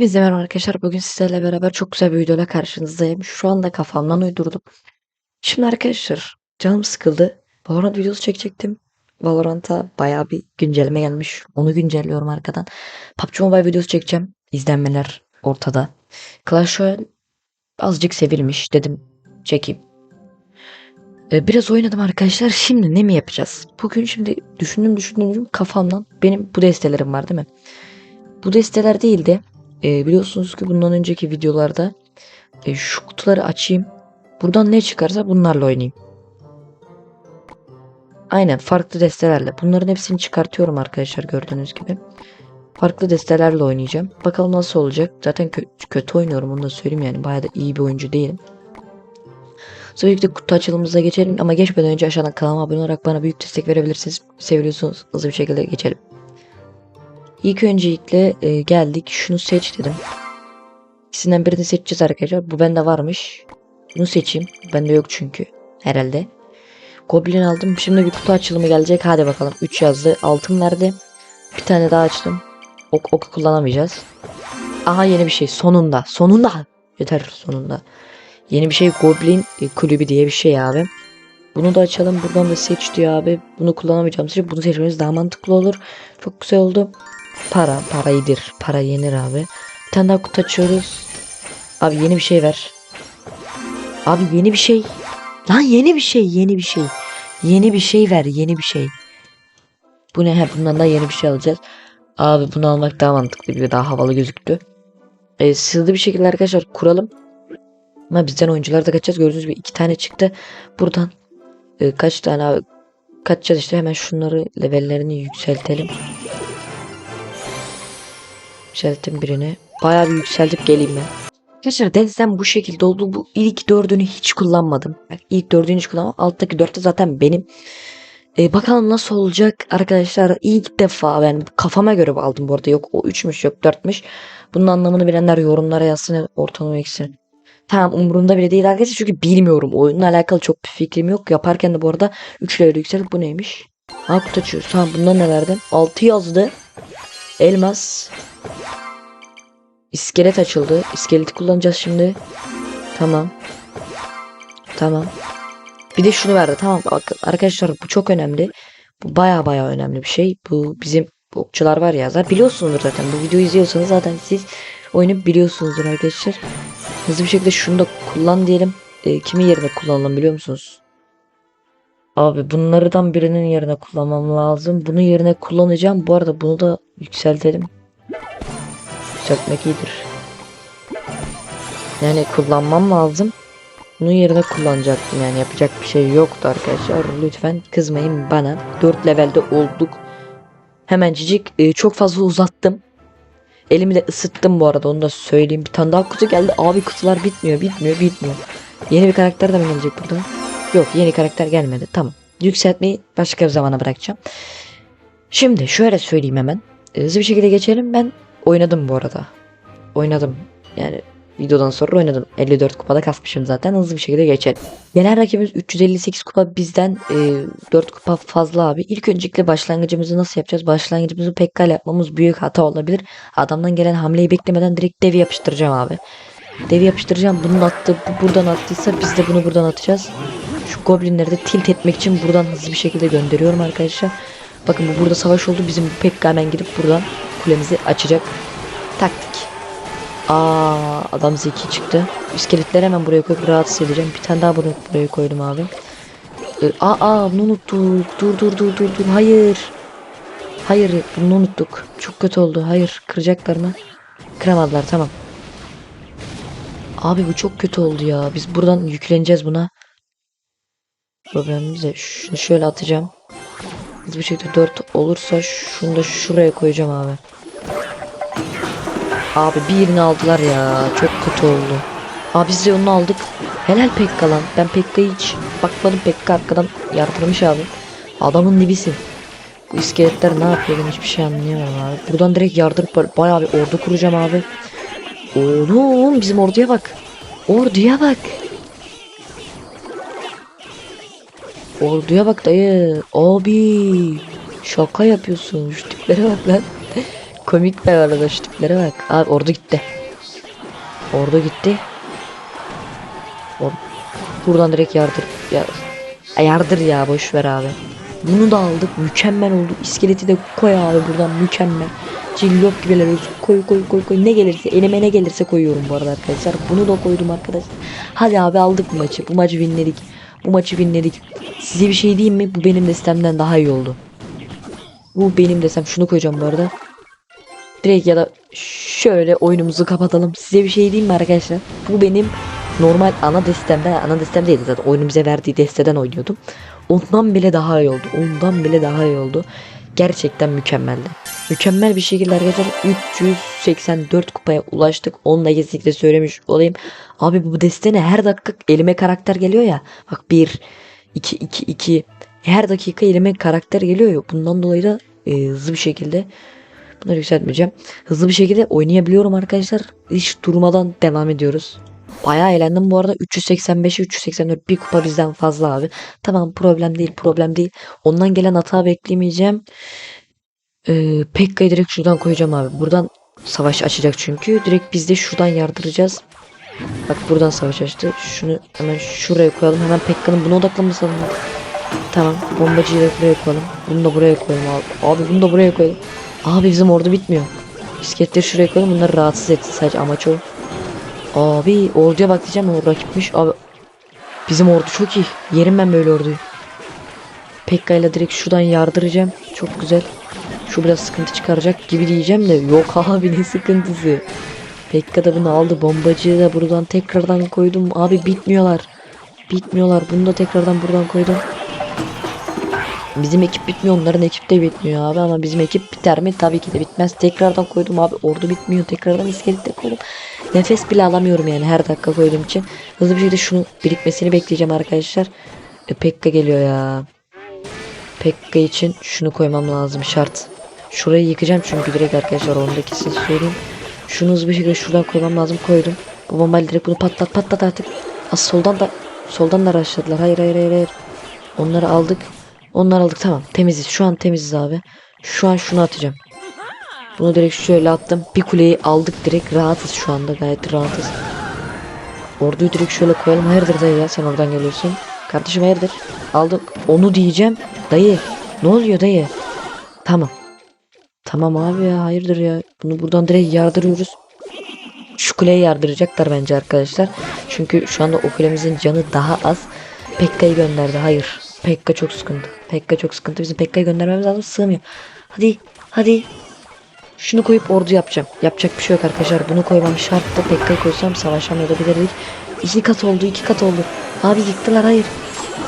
Bizle merhaba arkadaşlar. Bugün sizlerle beraber çok güzel bir videoyla karşınızdayım. Şu anda kafamdan uydurdum. Şimdi arkadaşlar canım sıkıldı. Valorant videosu çekecektim. Valorant'a bayağı bir güncelleme gelmiş. Onu güncelliyorum arkadan. PUBG Mobile videosu çekeceğim. İzlenmeler ortada. Clash Royale azıcık sevilmiş dedim çekeyim. Ee, Biraz oynadım arkadaşlar. Şimdi ne mi yapacağız? Bugün şimdi düşündüm düşündüm kafamdan benim bu destelerim var değil mi? Bu desteler değil de e, biliyorsunuz ki bundan önceki videolarda e, şu kutuları açayım. Buradan ne çıkarsa bunlarla oynayayım. Aynen farklı destelerle. Bunların hepsini çıkartıyorum arkadaşlar gördüğünüz gibi. Farklı destelerle oynayacağım. Bakalım nasıl olacak. Zaten kö- kötü oynuyorum onu da söyleyeyim yani. Bayağı da iyi bir oyuncu değilim. Böylelikle kutu açılımımıza geçelim ama geçmeden önce aşağıdan kanalıma abone olarak bana büyük destek verebilirsiniz. Seviyorsunuz. Hızlı bir şekilde geçelim. İlk öncelikle e, geldik. Şunu seç dedim. İkisinden birini seçeceğiz arkadaşlar. Bu bende varmış. Bunu seçeyim. Bende yok çünkü. Herhalde. Goblin aldım. Şimdi bir kutu açılımı gelecek. Hadi bakalım. 3 yazdı. Altın verdi. Bir tane daha açtım. Ok, ok kullanamayacağız. Aha yeni bir şey. Sonunda. Sonunda. Yeter sonunda. Yeni bir şey Goblin e, kulübü diye bir şey abi. Bunu da açalım. Buradan da seç diyor abi. Bunu kullanamayacağım. bunu seçmemiz daha mantıklı olur. Çok güzel oldu. Para. Para iyidir. Para yenir abi. Bir tane daha kutu açıyoruz. Abi yeni bir şey ver. Abi yeni bir şey. Lan yeni bir şey. Yeni bir şey. Yeni bir şey ver. Yeni bir şey. Bu ne? He, bundan da yeni bir şey alacağız. Abi bunu almak daha mantıklı. Bir daha havalı gözüktü. E, hızlı bir şekilde arkadaşlar kuralım. Ama bizden oyuncular da kaçacağız. Gördüğünüz gibi iki tane çıktı. Buradan e, kaç tane abi kaçacağız işte hemen şunları levellerini yükseltelim. Yükselttim birini. Bayağı bir yükseltip geleyim ben. Arkadaşlar destem bu şekilde oldu. Bu ilk dördünü hiç kullanmadım. Bak, ilk dördünü hiç kullanmadım. Alttaki dörtte zaten benim. E, bakalım nasıl olacak arkadaşlar. İlk defa ben kafama göre aldım bu arada. Yok o üçmüş yok dörtmüş. Bunun anlamını bilenler yorumlara yazsın. Ortalama ikisini. Tamam umurumda bile değil arkadaşlar çünkü bilmiyorum. Oyunla alakalı çok bir fikrim yok. Yaparken de bu arada 3 level yükseldik. Bu neymiş? Ha kutu açıyoruz. Tamam bundan ne verdim? 6 yazdı. Elmas. İskelet açıldı. İskeleti kullanacağız şimdi. Tamam. Tamam. Bir de şunu verdi. Tamam bakın arkadaşlar bu çok önemli. Bu baya baya önemli bir şey. Bu bizim okçular var ya. Zaten biliyorsunuzdur zaten. Bu videoyu izliyorsanız zaten siz oyunu biliyorsunuzdur arkadaşlar. Hızlı bir şekilde şunu da kullan diyelim. E, kimin yerine kullanalım biliyor musunuz? Abi bunlardan birinin yerine kullanmam lazım. Bunun yerine kullanacağım. Bu arada bunu da yükseltelim. Yükseltmek iyidir. Yani kullanmam lazım. Bunun yerine kullanacaktım yani yapacak bir şey yoktu arkadaşlar. Lütfen kızmayın bana. 4 levelde olduk. Hemencik e, çok fazla uzattım. Elimi de ısıttım bu arada onu da söyleyeyim. Bir tane daha kutu geldi. Abi kutular bitmiyor bitmiyor bitmiyor. Yeni bir karakter de mi gelecek burada? Yok yeni karakter gelmedi. Tamam. Yükseltmeyi başka bir zamana bırakacağım. Şimdi şöyle söyleyeyim hemen. Hızlı bir şekilde geçelim. Ben oynadım bu arada. Oynadım. Yani videodan sonra oynadım. 54 kupada kasmışım zaten. Hızlı bir şekilde geçelim. Genel rakibimiz 358 kupa bizden e, 4 kupa fazla abi. İlk öncelikle başlangıcımızı nasıl yapacağız? Başlangıcımızı pekala yapmamız büyük hata olabilir. Adamdan gelen hamleyi beklemeden direkt devi yapıştıracağım abi. Devi yapıştıracağım. Bunun attı, bu buradan attıysa biz de bunu buradan atacağız. Şu goblinleri de tilt etmek için buradan hızlı bir şekilde gönderiyorum arkadaşlar. Bakın bu burada savaş oldu. Bizim bu Pekka hemen gidip buradan kulemizi açacak. Taktik. Aa adam zeki çıktı. İskeletleri hemen buraya koyup rahatsız edeceğim. Bir tane daha buraya, buraya koydum abi. Ee, aa, aa bunu unuttuk. Dur dur dur dur dur. Hayır. Hayır bunu unuttuk. Çok kötü oldu. Hayır kıracaklar mı? Kıramadılar tamam. Abi bu çok kötü oldu ya. Biz buradan yükleneceğiz buna. Problemimiz de şunu şöyle atacağım. Hızlı bir şekilde 4 olursa şunu da şuraya koyacağım abi. Abi birini aldılar ya. Çok kötü oldu. Abi biz de onu aldık. Helal Pekka lan. Ben Pekka'yı hiç bakmadım. Pekka arkadan yardırmış abi. Adamın dibisin. Bu iskeletler ne yapıyor ben hiçbir şey anlayamam abi. Buradan direkt yardırıp bayağı bir ordu kuracağım abi. Oğlum bizim orduya bak. Orduya bak. Orduya bak dayı. Abi. Şaka yapıyorsun. Şu tiplere bak lan. komik be arada şu tiplere bak. Abi ordu gitti. Ordu gitti. Or Buradan direkt yardır. Ya, yardır ya boş ver abi. Bunu da aldık. Mükemmel oldu. İskeleti de koy abi buradan mükemmel. Cillop gibiler. Koy koy koy koy. Ne gelirse elime ne gelirse koyuyorum bu arada arkadaşlar. Bunu da koydum arkadaşlar. Hadi abi aldık bu maçı. Bu maçı winledik. Bu maçı winledik. Size bir şey diyeyim mi? Bu benim destemden daha iyi oldu. Bu benim desem. Şunu koyacağım bu arada. Direkt ya da şöyle oyunumuzu kapatalım. Size bir şey diyeyim mi arkadaşlar? Bu benim normal ana destemden, ana destem değildi zaten. Oyunun bize verdiği desteden oynuyordum. Ondan bile daha iyi oldu. Ondan bile daha iyi oldu. Gerçekten mükemmeldi. Mükemmel bir şekilde arkadaşlar 384 kupaya ulaştık. Onu da kesinlikle söylemiş olayım. Abi bu destene her dakika elime karakter geliyor ya. Bak 1, 2, 2, 2. Her dakika elime karakter geliyor ya. Bundan dolayı da e, hızlı bir şekilde Bunları yükseltmeyeceğim. Hızlı bir şekilde oynayabiliyorum arkadaşlar. Hiç durmadan devam ediyoruz. Bayağı eğlendim bu arada. 385'e 384 bir kupa bizden fazla abi. Tamam problem değil problem değil. Ondan gelen hata beklemeyeceğim. Ee, Pekka'yı direkt şuradan koyacağım abi. Buradan savaş açacak çünkü. Direkt biz de şuradan yardıracağız. Bak buradan savaş açtı. Şunu hemen şuraya koyalım. Hemen Pekka'nın buna odaklanması lazım. Tamam. Bombacıyı da buraya koyalım. Bunu da buraya koyalım abi. Abi bunu da buraya koyalım. Abi bizim ordu bitmiyor. Bisikletleri şuraya koyalım. Bunları rahatsız etsin. Sadece amaç o. Abi orduya bak diyeceğim o rakipmiş. Abi bizim ordu çok iyi. Yerim ben böyle orduyu. Pekka ile direkt şuradan yardıracağım. Çok güzel. Şu biraz sıkıntı çıkaracak gibi diyeceğim de yok abi ne sıkıntısı. Pekka da bunu aldı. Bombacıyı da buradan tekrardan koydum. Abi bitmiyorlar. Bitmiyorlar. Bunu da tekrardan buradan koydum. Bizim ekip bitmiyor. Onların ekip de bitmiyor abi ama bizim ekip biter mi? Tabii ki de bitmez. Tekrardan koydum abi. Ordu bitmiyor. Tekrardan iskelet de koydum. Nefes bile alamıyorum yani her dakika koyduğum için. Hızlı bir şekilde şunu birikmesini bekleyeceğim arkadaşlar. E, Pekka geliyor ya. Pekka için şunu koymam lazım şart. Şurayı yıkacağım çünkü direkt arkadaşlar ondaki size söyleyeyim. Şunu hızlı bir şekilde şuradan koymam lazım koydum. Bu bombayla direkt bunu patlat patlat artık. Az soldan da soldan da rushladılar. Hayır hayır hayır hayır. Onları aldık. Onları aldık tamam temiziz. Şu an temiziz abi. Şu an şunu atacağım. Bunu direkt şöyle attım. Bir kuleyi aldık direkt rahatız şu anda gayet rahatız. Orduyu direkt şöyle koyalım. Hayırdır dayı ya sen oradan geliyorsun. Kardeşim hayırdır. Aldık. Onu diyeceğim. Dayı. Ne oluyor dayı? Tamam. Tamam abi ya hayırdır ya. Bunu buradan direkt yardırıyoruz. Şu kuleye yardıracaklar bence arkadaşlar. Çünkü şu anda o kulemizin canı daha az. Pekka'yı gönderdi. Hayır. Pekka çok sıkıntı. Pekka çok sıkıntı. Bizim Pekka'yı göndermemiz lazım. Sığmıyor. Hadi. Hadi. Şunu koyup ordu yapacağım. Yapacak bir şey yok arkadaşlar. Bunu koymam şarttı. Pekka'yı koysam savaşamayabilirdik. İki kat oldu. iki kat oldu. Abi yıktılar. Hayır.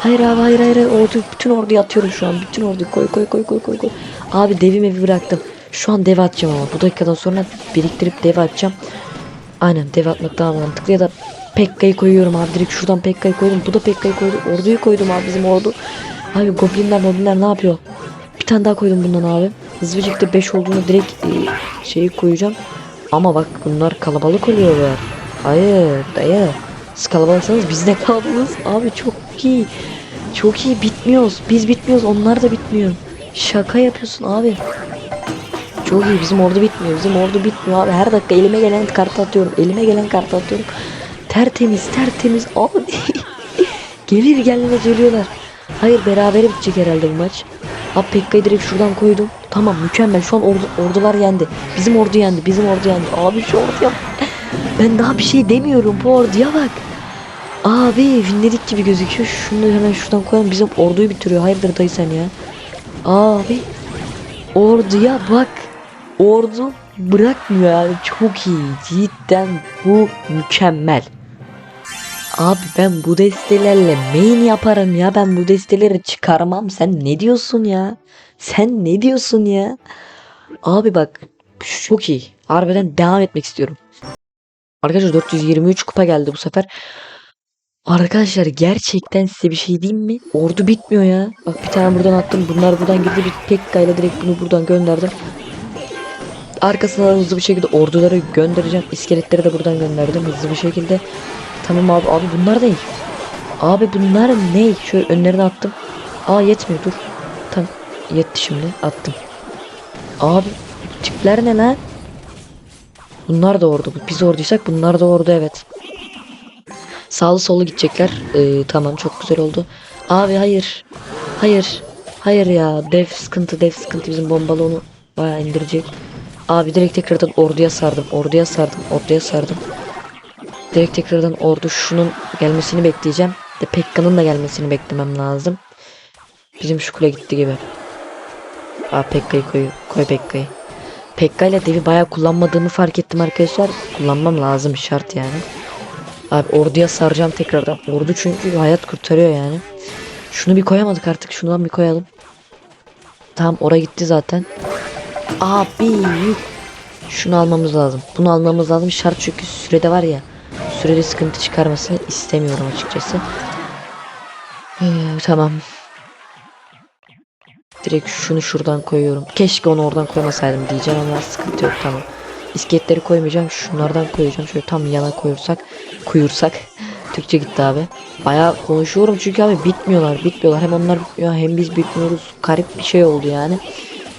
Hayır abi hayır hayır. Ordu, bütün orduyu atıyorum şu an. Bütün orduyu koy koy koy koy koy koy. Abi devi mevi bıraktım. Şu an dev atacağım ama. Bu dakikadan sonra biriktirip dev atacağım. Aynen dev atmak daha mantıklı ya da Pekka'yı koyuyorum abi direkt şuradan Pekka'yı koydum. Bu da Pekka'yı koydu. Orduyu koydum abi bizim ordu. Abi goblinler goblinler ne yapıyor? Bir tane daha koydum bundan abi. Hızlı bir şekilde 5 olduğunu direkt e, şeyi koyacağım. Ama bak bunlar kalabalık oluyorlar. Hayır dayı. Siz kalabalıksanız biz de kalabalığız. Abi çok iyi. Çok iyi bitmiyoruz. Biz bitmiyoruz onlar da bitmiyor. Şaka yapıyorsun abi. Çok iyi bizim ordu bitmiyor. Bizim ordu bitmiyor abi. Her dakika elime gelen kartı atıyorum. Elime gelen kartı atıyorum. Tertemiz tertemiz abi. Gelir gelmez ölüyorlar. Hayır berabere bitecek herhalde bu maç. Abi Pekka'yı direkt şuradan koydum. Tamam mükemmel. Şu an ordu, ordular yendi. Bizim ordu yendi. Bizim ordu yendi. Abi şu orduya Ben daha bir şey demiyorum. Bu orduya bak. Abi winledik gibi gözüküyor. Şunu hemen şuradan koyalım. Bizim orduyu bitiriyor. Hayırdır dayı sen ya. Abi orduya bak. Ordu bırakmıyor yani. Çok iyi. Cidden bu mükemmel. Abi ben bu destelerle main yaparım ya. Ben bu desteleri çıkarmam. Sen ne diyorsun ya? Sen ne diyorsun ya? Abi bak çok iyi. Harbiden devam etmek istiyorum. Arkadaşlar 423 kupa geldi bu sefer. Arkadaşlar gerçekten size bir şey diyeyim mi? Ordu bitmiyor ya. Bak bir tane buradan attım. Bunlar buradan girdi. Bir Pekka ile direkt bunu buradan gönderdim. Arkasına hızlı bir şekilde orduları göndereceğim. İskeletleri de buradan gönderdim hızlı bir şekilde. Tamam abi abi bunlar ne? Abi bunlar ne? Şöyle önlerine attım. Aa yetmiyor dur. Tamam yetti şimdi attım. Abi tipler ne lan? Bunlar da ordu. Biz orduysak bunlar da ordu evet. Sağlı sollu gidecekler. Ee, tamam çok güzel oldu. Abi hayır. Hayır. Hayır ya. Dev sıkıntı dev sıkıntı. Bizim bombalı onu bayağı indirecek. Abi direkt tekrardan orduya sardım. Orduya sardım. Orduya sardım. Direkt tekrardan ordu şunun gelmesini bekleyeceğim. De Pekka'nın da gelmesini beklemem lazım. Bizim şu kule gitti gibi. Aa Pekka'yı koy. Koy Pekka'yı. Pekka ile devi bayağı kullanmadığımı fark ettim arkadaşlar. Kullanmam lazım şart yani. Abi orduya saracağım tekrardan. Ordu çünkü hayat kurtarıyor yani. Şunu bir koyamadık artık. Şundan bir koyalım. Tamam oraya gitti zaten. Abi şunu almamız lazım. Bunu almamız lazım. Şart çünkü sürede var ya. Sürede sıkıntı çıkarmasını istemiyorum açıkçası. Ee, tamam. Direkt şunu şuradan koyuyorum. Keşke onu oradan koymasaydım diyeceğim ama sıkıntı yok tamam. İskeletleri koymayacağım. Şunlardan koyacağım. Şöyle tam yana koyursak. Koyursak. Türkçe gitti abi. Bayağı konuşuyorum çünkü abi bitmiyorlar. Bitmiyorlar. Hem onlar bitmiyor hem biz bitmiyoruz. Garip bir şey oldu yani.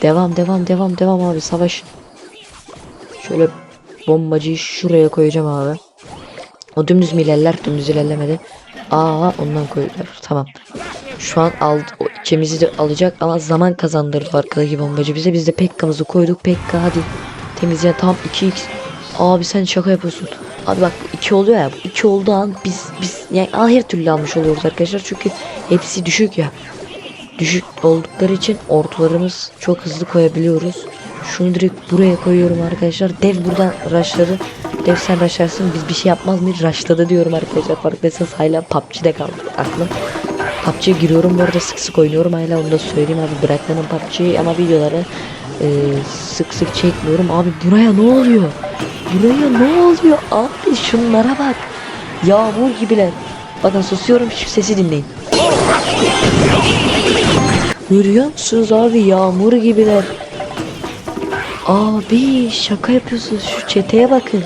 Devam devam devam devam abi savaş. Şöyle bombacıyı şuraya koyacağım abi. O dümdüz mü ilerler? Dümdüz ilerlemedi. Aa ondan koydular. Tamam. Şu an aldı, ikimizi de alacak ama zaman kazandırdı arkadaki bombacı bize. Biz de Pekka'mızı koyduk. Pekka hadi temizle tam 2x. Abi sen şaka yapıyorsun. Abi bak 2 oluyor ya. 2 olduğu an biz biz yani her türlü almış oluyoruz arkadaşlar. Çünkü hepsi düşük ya. Düşük oldukları için ortularımız çok hızlı koyabiliyoruz. Şunu direkt buraya koyuyorum arkadaşlar. Dev buradan rushladı. Dev sen rushlarsın biz bir şey yapmaz mıyız? Rushladı diyorum arkadaşlar. Farkındaysanız hala PUBG'de kaldı aklım. PUBG'ye giriyorum bu arada sık sık oynuyorum hala onu da söyleyeyim abi bırakmadım PUBG'yi ama videoları e, sık sık çekmiyorum abi buraya ne oluyor buraya ne oluyor abi şunlara bak yağmur gibiler bakın susuyorum şu sesi dinleyin görüyor musunuz abi yağmur gibiler abi şaka yapıyorsunuz şu çeteye bakın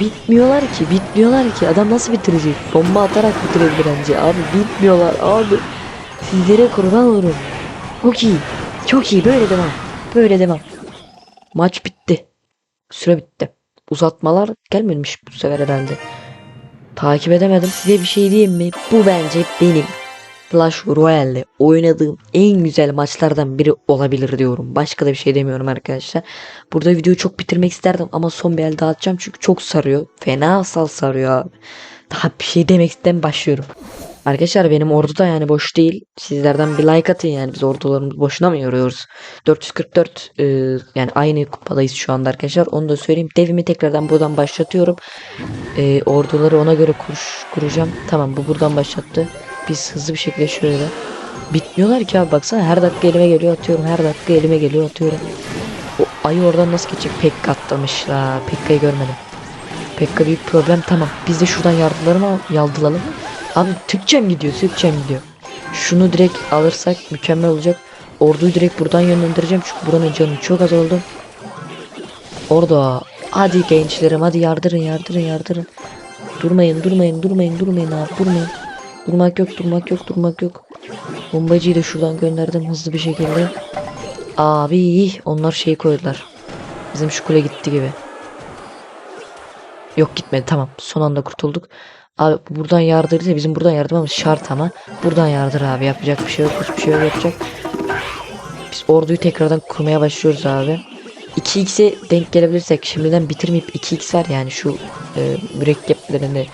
Bitmiyorlar ki, bitmiyorlar ki. Adam nasıl bitirecek? Bomba atarak bitirebilir bence. Abi bitmiyorlar abi. Sizlere kurban olurum. Çok iyi. Çok iyi. Böyle devam. Böyle devam. Maç bitti. Süre bitti. Uzatmalar gelmemiş bu sefer herhalde. Takip edemedim. Size bir şey diyeyim mi? Bu bence benim Clash Royale'de oynadığım en güzel maçlardan biri olabilir diyorum. Başka da bir şey demiyorum arkadaşlar. Burada videoyu çok bitirmek isterdim ama son bir el dağıtacağım çünkü çok sarıyor. Fena asal sarıyor abi. Daha bir şey demekten başlıyorum. Arkadaşlar benim ordu da yani boş değil. Sizlerden bir like atın yani biz ordularımızı boşuna mı yoruyoruz? 444 e, yani aynı kupadayız şu anda arkadaşlar. Onu da söyleyeyim. Devimi tekrardan buradan başlatıyorum. E, orduları ona göre kuruş, kuracağım. Tamam bu buradan başlattı. Biz hızlı bir şekilde şöyle. Bitmiyorlar ki abi baksana her dakika elime geliyor atıyorum. Her dakika elime geliyor atıyorum. O ayı oradan nasıl geçecek? Pekka atlamış la. Pekka'yı görmedim. Pekka büyük problem tamam. Biz de şuradan yardımları mı yaldılalım? Abi Türkçem gidiyor Türkçem gidiyor. Şunu direkt alırsak mükemmel olacak. Orduyu direkt buradan yönlendireceğim. Çünkü buranın canı çok az oldu. Orada. Hadi gençlerim hadi yardırın yardırın yardırın. Durmayın durmayın durmayın durmayın abi durmayın. Durmak yok durmak yok durmak yok. Bombacıyı da şuradan gönderdim hızlı bir şekilde. Abi onlar şey koydular. Bizim şu kule gitti gibi. Yok gitmedi tamam son anda kurtulduk. Abi buradan yardırırsa bizim buradan yardırmamız şart ama. Buradan yardır abi yapacak bir şey yok hiçbir şey yok yapacak. Biz orduyu tekrardan kurmaya başlıyoruz abi. 2x'e denk gelebilirsek şimdiden bitirmeyip 2x var yani şu e, mürekkeplerinde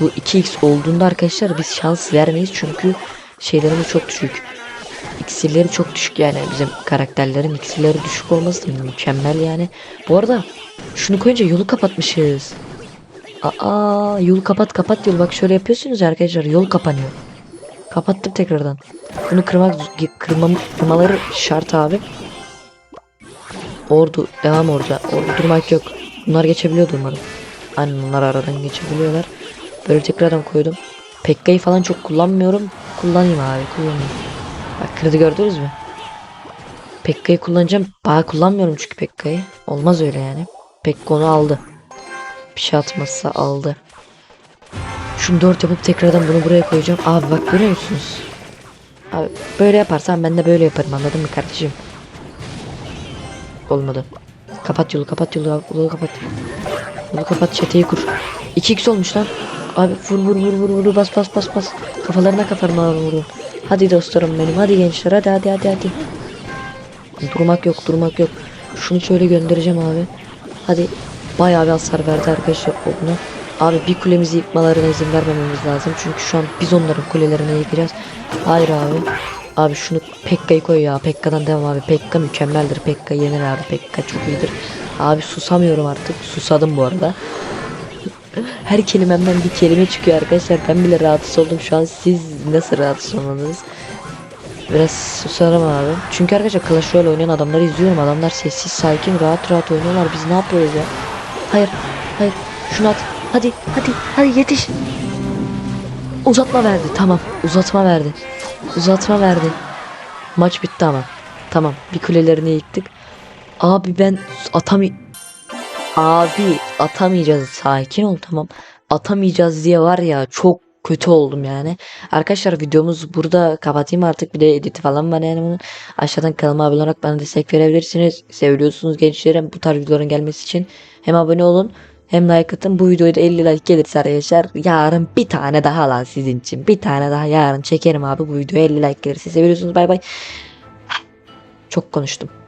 bu 2x olduğunda arkadaşlar biz şans vermeyiz çünkü şeylerimiz çok düşük. İksirleri çok düşük yani bizim karakterlerin iksirleri düşük olması mükemmel yani. Bu arada şunu koyunca yolu kapatmışız. Aa yolu kapat kapat yolu bak şöyle yapıyorsunuz ya arkadaşlar yol kapanıyor. Kapattım tekrardan. Bunu kırmak kırmam, kırmaları şart abi. Ordu devam orada. Ordu durmak yok. Bunlar geçebiliyordu umarım. Aynen onlar aradan geçebiliyorlar. Böyle tekrardan koydum. Pekka'yı falan çok kullanmıyorum. Kullanayım abi kullanayım. Bak kırdı gördünüz mü? Pekka'yı kullanacağım. Bayağı kullanmıyorum çünkü Pekka'yı. Olmaz öyle yani. Pekka onu aldı. Bir şey atmazsa aldı. Şunu dört yapıp tekrardan bunu buraya koyacağım. Abi bak görüyor musunuz? Abi böyle yaparsan ben de böyle yaparım anladın mı kardeşim? olmadı. Kapat yolu kapat yolu yolu kapat. Yolu kapat çeteyi kur. 2x olmuş lan. Abi vur vur vur vur vur bas bas bas bas. Kafalarına kafalarına vurun. Hadi dostlarım benim hadi gençler hadi hadi hadi hadi. Durmak yok durmak yok. Şunu şöyle göndereceğim abi. Hadi bayağı bir hasar verdi arkadaşlar o buna. Abi bir kulemizi yıkmalarına izin vermememiz lazım. Çünkü şu an biz onların kulelerini yıkacağız. Hayır abi. Abi şunu Pekka'yı koy ya. Pekka'dan devam abi. Pekka mükemmeldir. Pekka yenir abi. Pekka çok iyidir. Abi susamıyorum artık. Susadım bu arada. Her kelimemden bir kelime çıkıyor arkadaşlar. Ben bile rahatsız oldum şu an. Siz nasıl rahatsız olmadınız? Biraz susarım abi. Çünkü arkadaşlar Clash Royale oynayan adamları izliyorum. Adamlar sessiz, sakin, rahat rahat oynuyorlar. Biz ne yapıyoruz ya? Hayır, hayır. Şunu at. Hadi, hadi, hadi yetiş. Uzatma verdi. Tamam. Uzatma verdi. Uzatma verdi. Maç bitti ama. Tamam. Bir kulelerini yıktık. Abi ben atami... Abi atamayacağız. Sakin ol tamam. Atamayacağız diye var ya çok kötü oldum yani. Arkadaşlar videomuz burada kapatayım artık bir de editi falan var yani bunun. Aşağıdan kanalıma abone olarak bana destek verebilirsiniz. Seviyorsunuz gençlerim bu tarz videoların gelmesi için. Hem abone olun hem like atın. Bu videoya da 50 like gelirse arkadaşlar yarın bir tane daha lan sizin için. Bir tane daha yarın çekerim abi bu videoya 50 like gelirse. Seviyorsunuz bay bay. Çok konuştum.